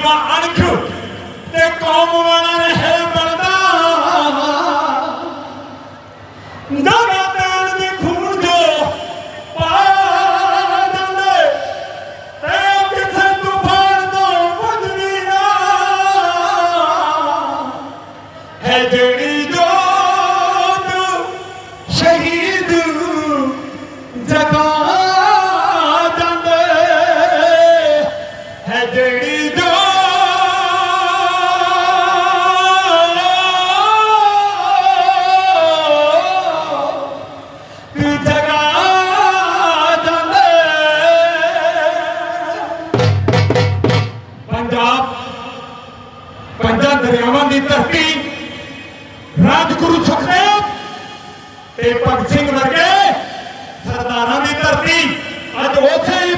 Lima on the crew. ਦਰਿਆਵਾਂ ਦੀ ਧਰਤੀ। ਰਾਜਗੁਰੂ ਸੁਖਦੇਵ ਤੇ ਭਗਤ ਸਿੰਘ ਵਰਗੇ ਸਰਦਾਰਾਂ ਦੀ ਧਰਤੀ। ਅੱਜ ਉੱਥੇ ਹੀ